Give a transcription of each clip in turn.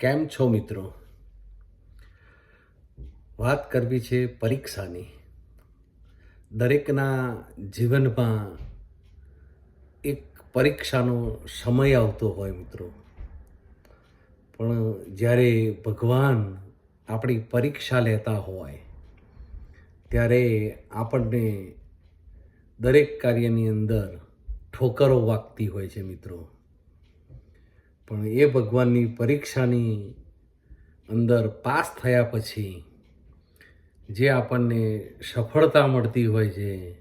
કેમ છો મિત્રો? વાત કરવી છે પરીક્ષાની. દરેકના જીવનમાં એક પરીક્ષાનો સમય આવતો હોય મિત્રો. પણ જ્યારે ભગવાન આપણી પરીક્ષા લેતા હોય, ત્યારે આપણને દરેક કાર્યની અંદર ઠોકરો વાગતી હોય છે મિત્રો. પણ એ ભગવાનની પરીક્ષાની અંદર પાસ થયા પછી જે આપણને સફળતા મળતી હોય છે,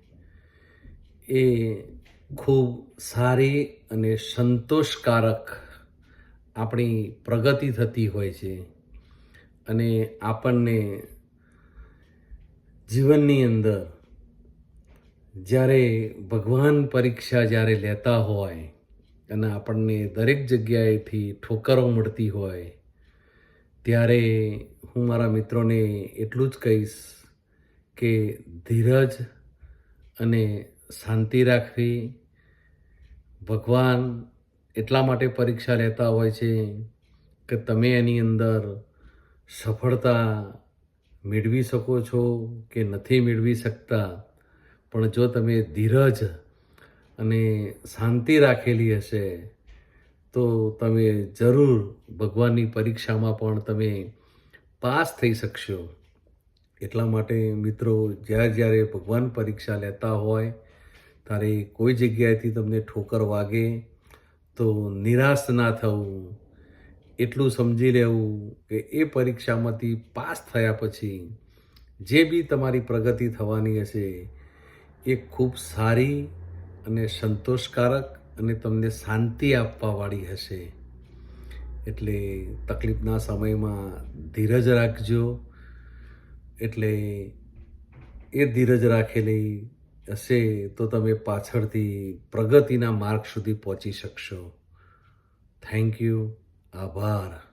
એ ખૂબ સારી અને સંતોષકારક આપણી પ્રગતિ થતી હોય છે અને આપણને જીવનની અંદર જ્યારે ભગવાન પરીક્ષા જ્યારે લેતા હોય અને આપણને દરેક જગ્યાએથી ઠોકરો મળતી હોય. ત્યારે હું મારા મિત્રોને એટલું જ કહીશ કે ધીરજ અને શાંતિ રાખવી. ભગવાન એટલા માટે પરીક્ષા લેતા હોય છે કે તમે એની અંદર સફળતા મેળવી શકો છો કે નથી મેળવી શકતા. પણ જો તમે ધીરજ અને શાંતિ રાખેલી હશે, તો તમે જરૂર ભગવાનની પરીક્ષામાં પણ તમે પાસ થઈ શકશો. એટલા માટે મિત્રો, જ્યારે જ્યારે ભગવાન પરીક્ષા લેતા હોય ત્યારે કોઈ જગ્યાએથી તમને ઠોકર વાગે, તો નિરાશ ના થવું. એટલું સમજી લેવું કે એ પરીક્ષામાંથી પાસ થયા પછી જે બી તમારી પ્રગતિ થવાની હશે, એ ખૂબ સારી અને સંતોષકારક અને તમને શાંતિ આપવાવાળી હશે. એટલે તકલીફના સમયમાં ધીરજ રાખજો. એટલે એ ધીરજ રાખેલી હશે તો તમે પાછળથી પ્રગતિના માર્ગ સુધી પહોંચી શકશો. થેન્ક યુ આભાર.